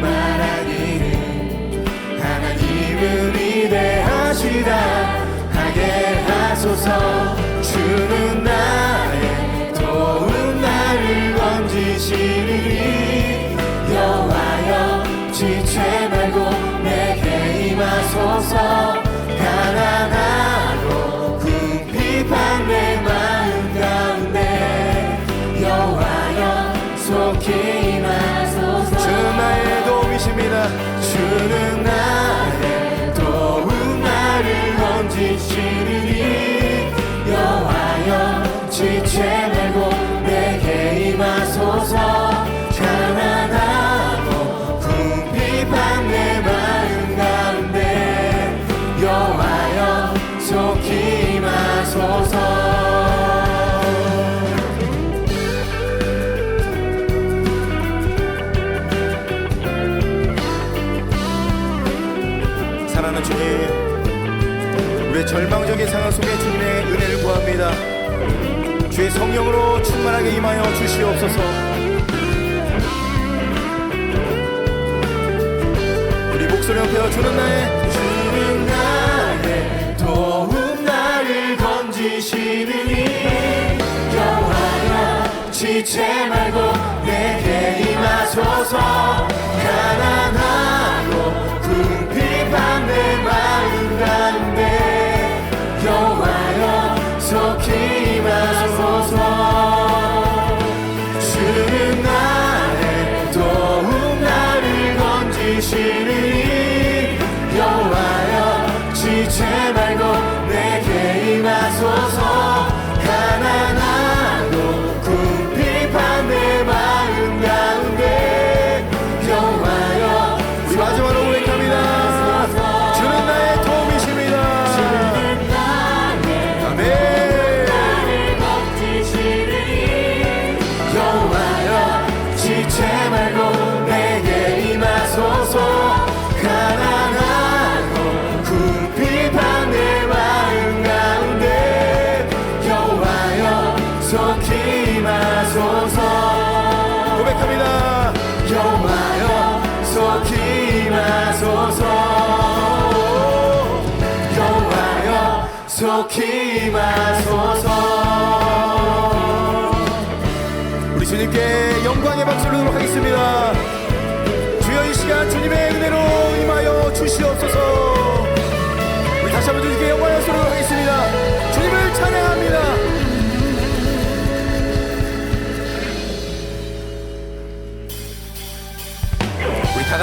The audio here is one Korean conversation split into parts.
말하기를 하나님을 이대하시다. 하게 하소서. 주는 나의 더운 나를 건지시니 여와여 지체 말고 내게 임하소서. 절망적인 상황 속에 주님의 은혜를 구합니다. 주의 성령으로 충만하게 임하여 주시옵소서. 우리 목소리 옆에 주는 나의 주는 나의 도움 나를 건지시는 이 여호와여 지체 말고 내게 임하소서 가난하고 궁핍한 내 마음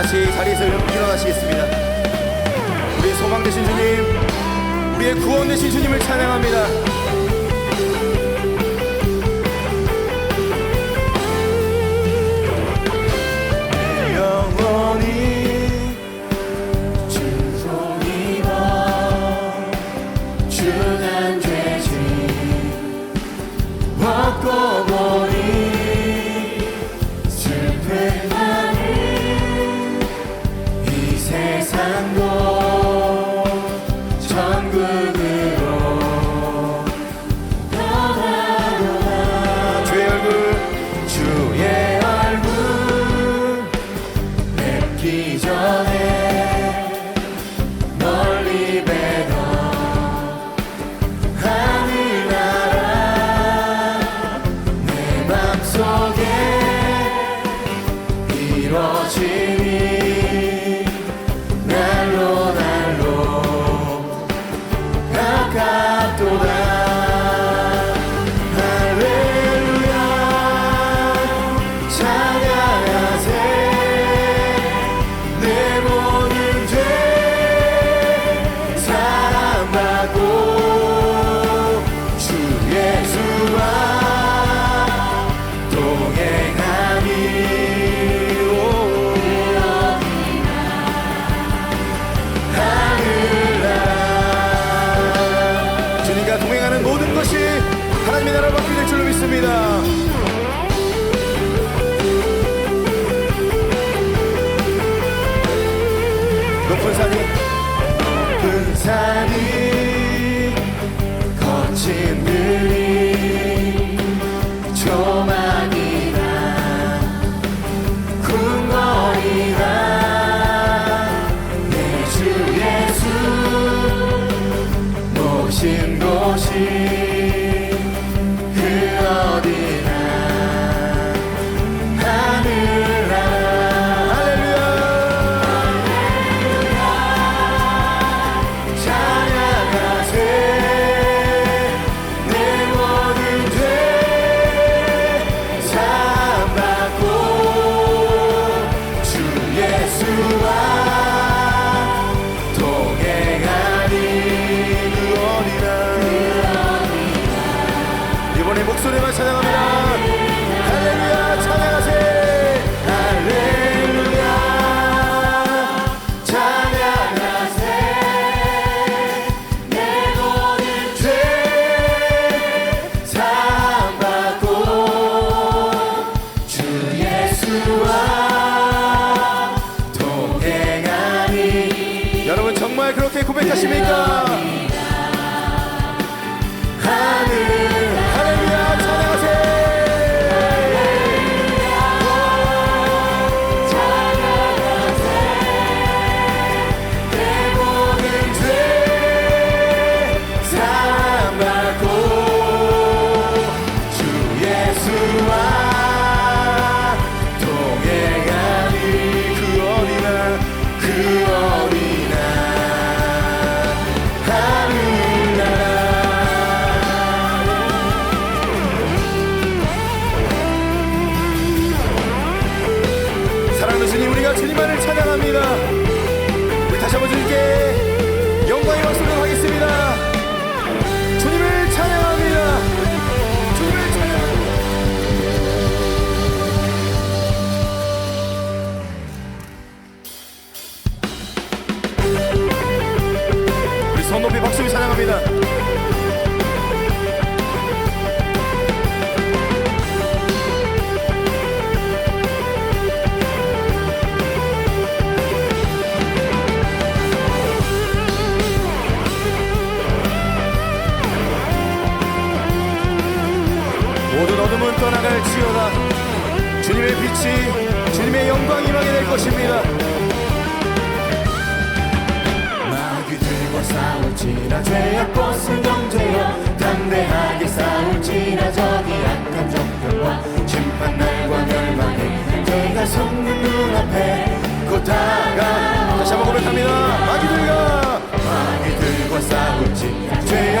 같이 자리에서 일어나시겠습니다. 우리 소망 되신 주님, 우리의 구원 되신 주님을 찬양합니다.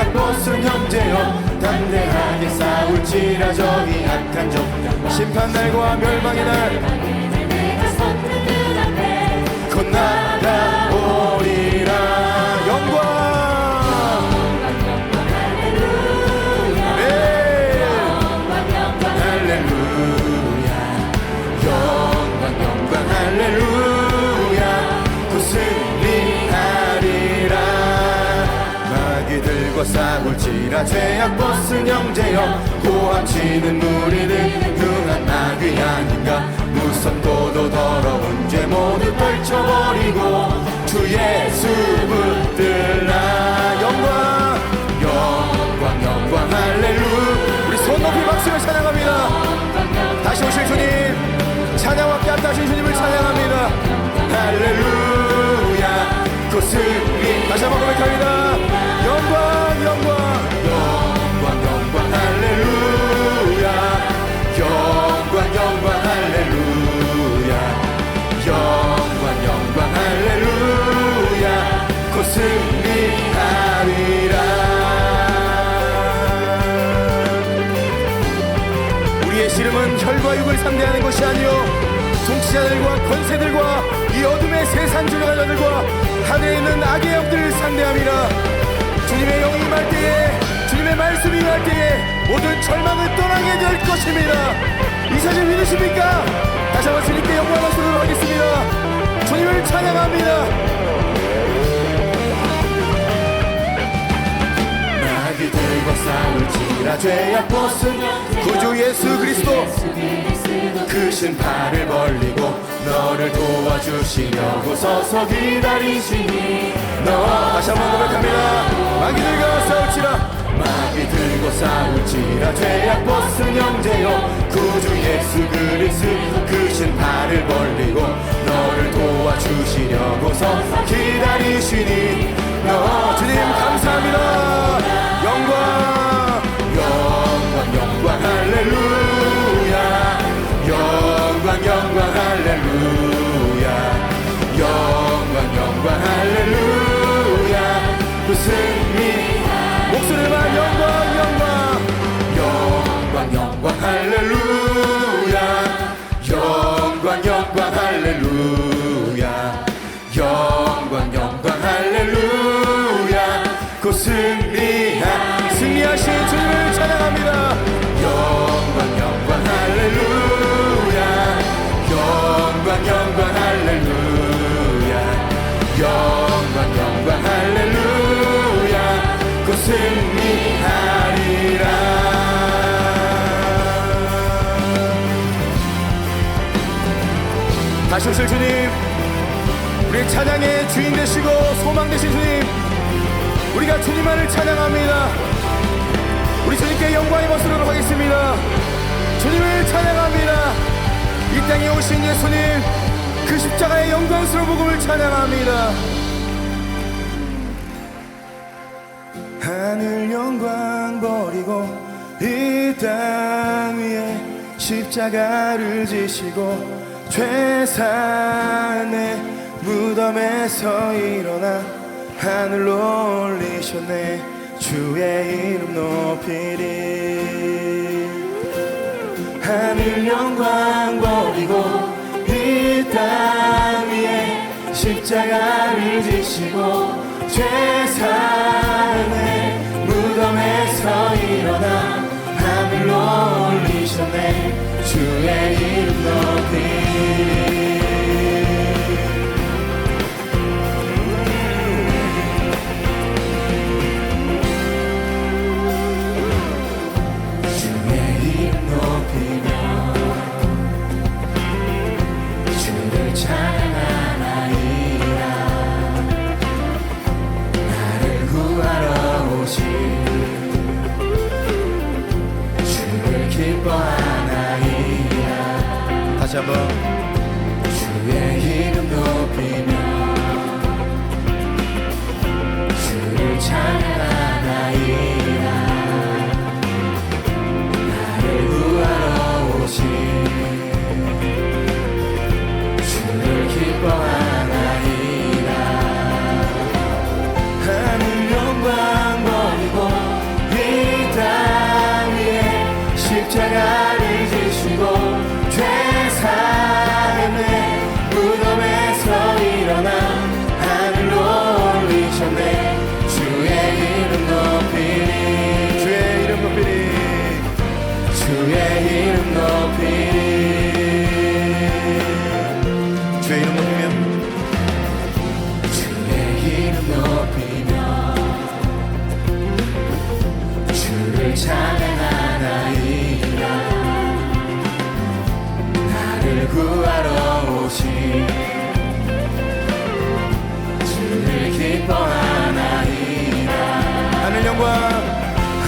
약보은 형제여 담대하게 싸울지라 저기 악한 적. 심판 날과 멸망의 날. 싸울지라 죄악 벗은 형제여 고함치는 무리는 흉한 마귀 아닌가? 무섭고도 더러운 죄 모두 떨쳐버리고 주 예수 붙들라. 영광 영광 영광 할렐루 우리 손 높이 박수를 찬양합니다. 다시 오실 주님 찬양과 함께 합하신 주님을 찬양합니다. 할렐루야. 그 승리. 다시 한번 고백합니다 것이 아니요. 통치자들과 권세들과 이 어둠의 세상 주장자들과 하늘에 있는 악의 영들을 상대함이라 주님의 영이 임할 때에 주님의 말씀이 임할 때에 모든 절망을 떠나게 될 것입니다. 이 사실 믿으십니까? 다시 한번 주님께 영광을 소리로 하겠습니다. 주님을 찬양합니다 싸울지라 죄악 벗은 구주 예수 그리스도. 그 신발을 벌리고 너를 도와주시려고 서서 기다리시니. 너 다시 한번 고백합니다. 마귀들과 싸울지라. 마귀들과 싸울지라. 죄악 벗은 형제여 구주 예수 그리스도 그 신발을 벌리고 너를 도와주시려고 서서 기다리시니. 너 주님 감사합니다. 영광 영광 영광 할렐루야. 영광 영광 할렐루야. 영광 영광 할렐루야. 그 승리. 목소리만 영광 영광. 영광 영광 할렐루야. 영광 영광 할렐루야. 영광 영광 할렐루야. 그 승리하 승리하신 오실 주님 우리 찬양의 주인 되시고 소망 되신 주님 우리가 주님만을 찬양합니다. 우리 주님께 영광의 박수로 하겠습니다. 주님을 찬양합니다. 이 땅에 오신 예수님 그 십자가의 영광스러운 복음을 찬양합니다. 하늘 영광 버리고 이 땅 위에 십자가를 지시고 죄산의 무덤에서 일어나 하늘로 올리셨네. 주의 이름 높이리. 하늘 영광 버리고 이 땅 위에 십자가를 지시고 죄산의 무덤에서 일어나 하늘로 올리 셨네 주의 이름 높이 기뻐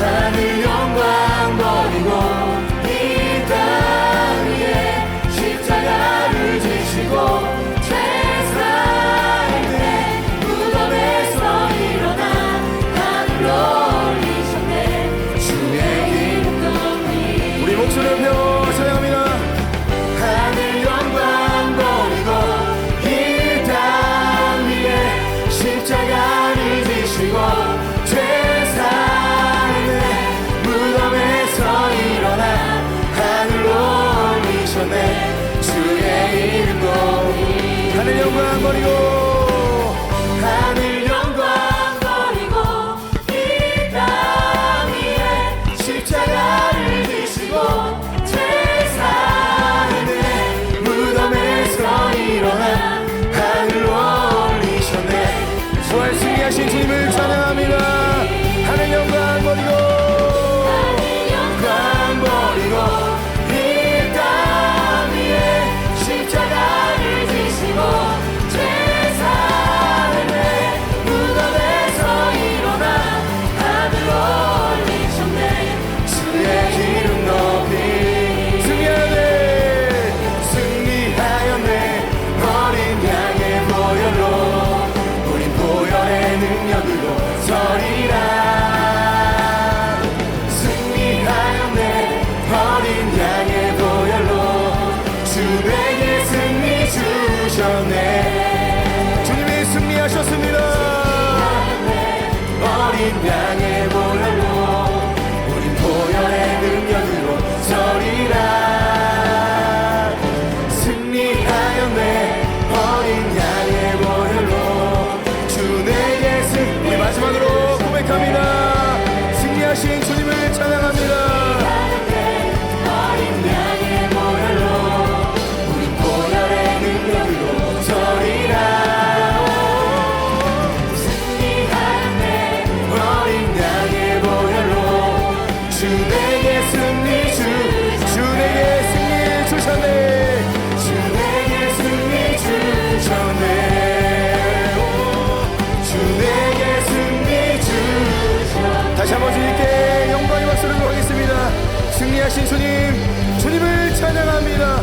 하늘 아버지께 영광의 박수를 올리겠습니다. 승리하신 주님, 주님을 찬양합니다.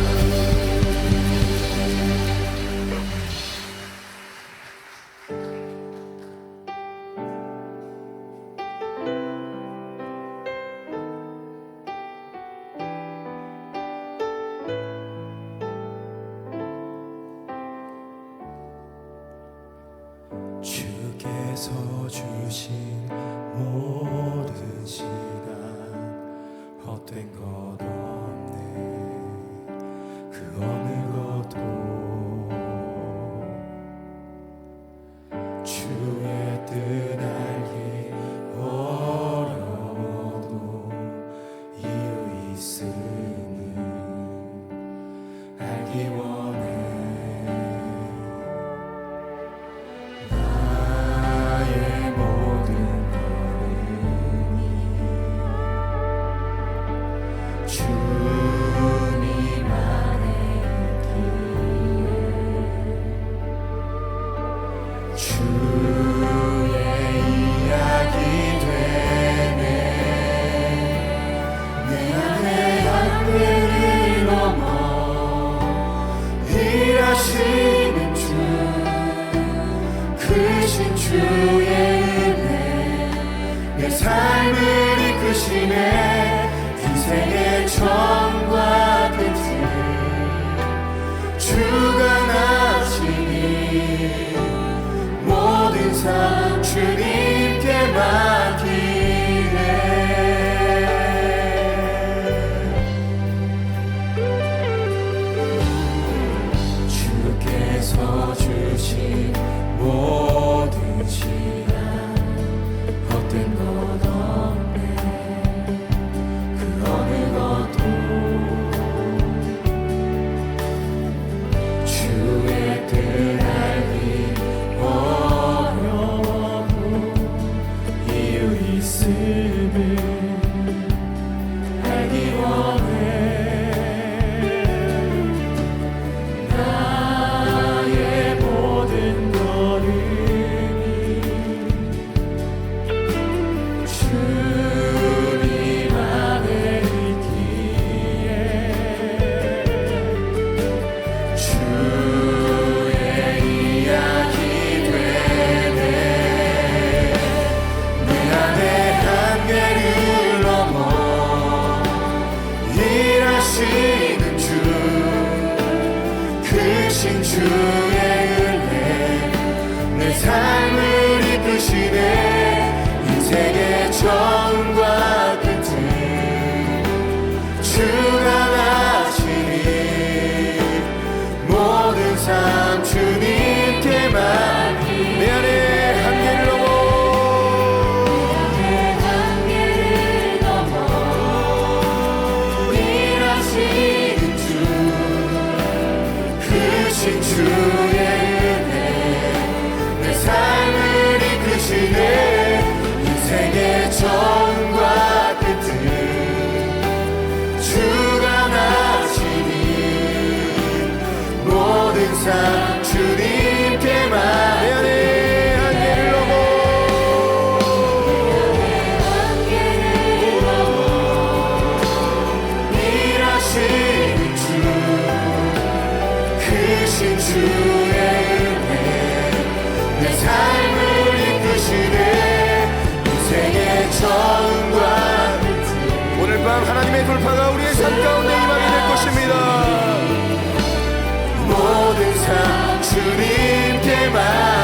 맡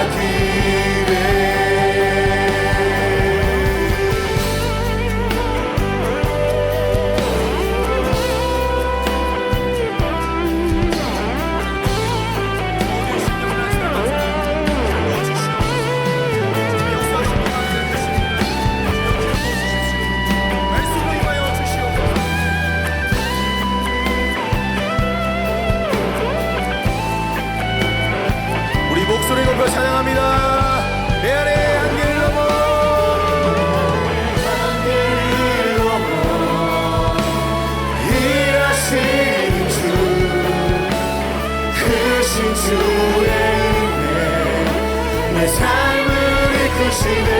삶을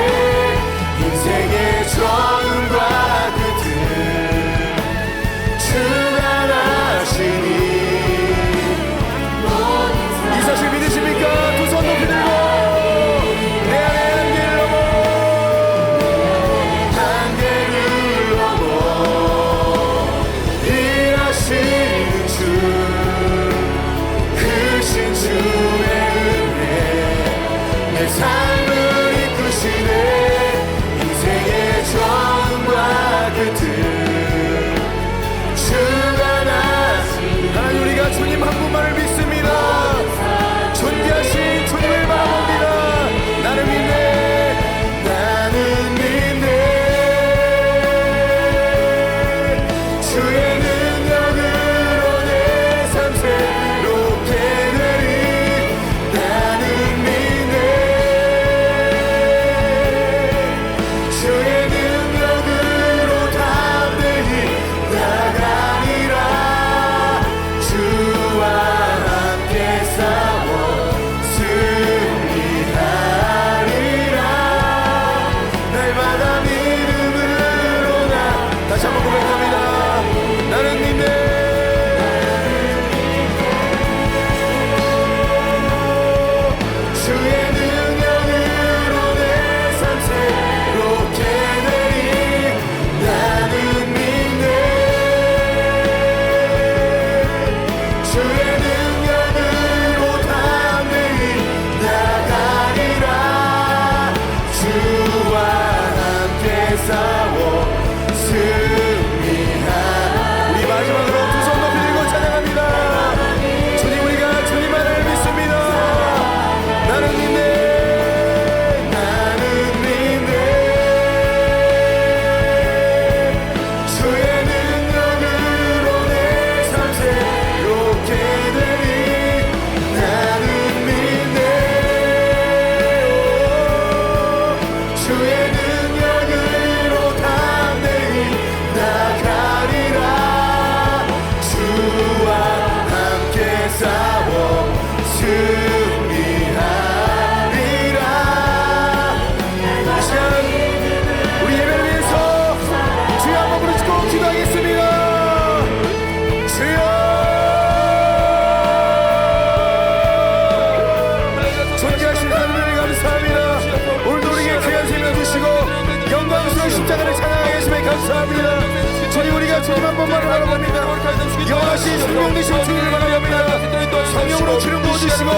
영하신 성령되신 주님을 바라옵니다 성령으로 주를 부어주시고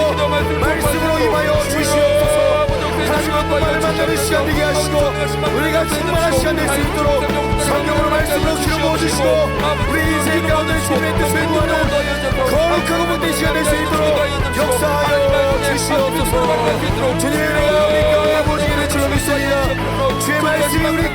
말씀으로 임하여 주시옵소서 하나님 아빠를 만나는 시간 되게 하시고 우리가 충만한 시간 될 수 있도록 성령으로 말씀으로 주를 부어주시고 우리 인생 가운데 주님의 뜻을 구하는 거룩하고 못된 시간 될 수 있도록 역사하여 주시옵소서 주님의 영광이 가운데 모든 일을 주로 믿소이다 주의 말씀이 우리